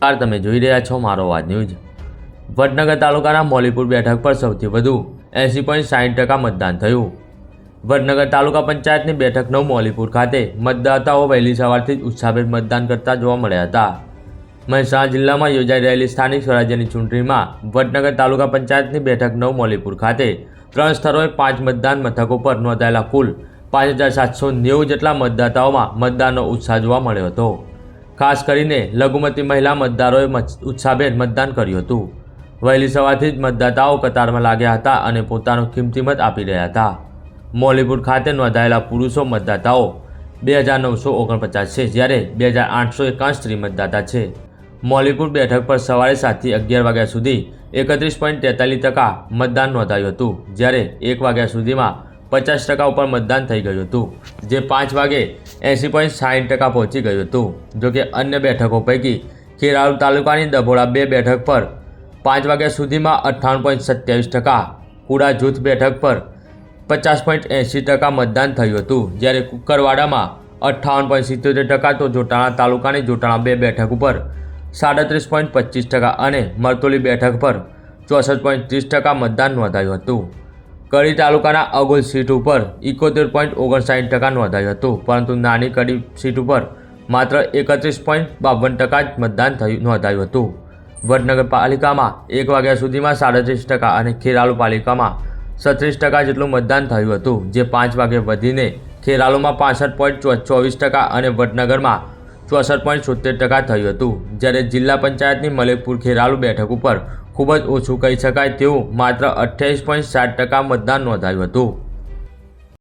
નમસ્કાર તમે જોઈ રહ્યા છો મારો વાત ન્યૂઝ. વડનગર તાલુકાના મોલીપુર બેઠક પર સૌથી વધુ એંસી પોઈન્ટ સાઠ ટકા મતદાન થયું. વડનગર તાલુકા પંચાયતની બેઠક નવ મોલીપુર ખાતે મતદાતાઓ વહેલી સવારથી જ ઉત્સાહભેર મતદાન કરતા જોવા મળ્યા હતા. મહેસાણા જિલ્લામાં યોજાઈ રહેલી સ્થાનિક સ્વરાજ્યની ચૂંટણીમાં વડનગર તાલુકા પંચાયતની બેઠક નવ મોલીપુર ખાતે ત્રણ સ્થળોએ પાંચ મતદાન મથકો પર નોંધાયેલા કુલ પાંચ હજાર સાતસો નેવું જેટલા મતદાતાઓમાં મતદાનનો ઉત્સાહ જોવા મળ્યો હતો. ખાસ કરીને લઘુમતી મહિલા મતદારોએ મત- ઉત્સાહભેર મતદાન કર્યું હતું. વહેલી સવારથી જ મતદાતાઓ કતારમાં લાગ્યા હતા અને પોતાનો કિંમતી મત આપી રહ્યા હતા. મોલીપુર ખાતે નોંધાયેલા પુરુષો મતદાતાઓ બે હજાર નવસો ઓગણપચાસ છે, જ્યારે બે હજાર આઠસો એકાવન સ્ત્રી મતદાતા છે. મોલીપુર બેઠક પર સવારે સાતથી અગિયાર વાગ્યા સુધી એકત્રીસ પોઈન્ટ તેતાલીસ ટકા મતદાન નોંધાયું હતું, જ્યારે એક વાગ્યા સુધીમાં પચાસ ટકા ઉપર મતદાન થઈ ગયું હતું, જે પાંચ વાગે એંસી પોઈન્ટ સાઠ ટકા પહોંચી ગયું હતું. જોકે અન્ય બેઠકો પૈકી ખેરાલુ તાલુકાની દભોળા બે બેઠક પર પાંચ વાગ્યા સુધીમાં અઠ્ઠાણું પોઈન્ટ સત્યાવીસ ટકા, કુડા જૂથ બેઠક પર પચાસ પોઈન્ટ એંસી ટકા મતદાન થયું હતું. જ્યારે કુકરવાડામાં અઠ્ઠાવન પોઈન્ટ સિત્તોતેર ટકા તો જોટાણા તાલુકાની જોટાણા બે બેઠક ઉપર સાડત્રીસ પોઈન્ટ પચીસ ટકા અને મરતોલી બેઠક પર ચોસઠ પોઈન્ટ ત્રીસ ટકા મતદાન નોંધાયું હતું. કડી તાલુકાના અગોલ સીટ ઉપર ઇકોતેર પોઈન્ટ ઓગણસાઠ ટકા નોંધાયું હતું, પરંતુ નાની કડી સીટ ઉપર માત્ર એકત્રીસ પોઈન્ટ બાવન ટકા જ મતદાન થયું, નોંધાયું હતું. વડનગરપાલિકામાં એક વાગ્યા સુધીમાં સાડત્રીસ ટકા અને ખેરાલુ પાલિકામાં છત્રીસ ટકા જેટલું મતદાન થયું હતું, જે પાંચ વાગે વધીને ખેરાલુમાં પાસઠ પોઈન્ટ ચોવીસ ટકા અને વડનગરમાં ચોસઠ પોઈન્ટ છોતેર ટકા થયું હતું. જ્યારે જિલ્લા પંચાયતની મલેકપુર ખેરાલુ બેઠક ઉપર ખૂબ જ ઓછું કહી શકાય તેવું માત્ર અઠ્યાવીસ પોઈન્ટ સાત ટકા મતદાન નોંધાયું હતું.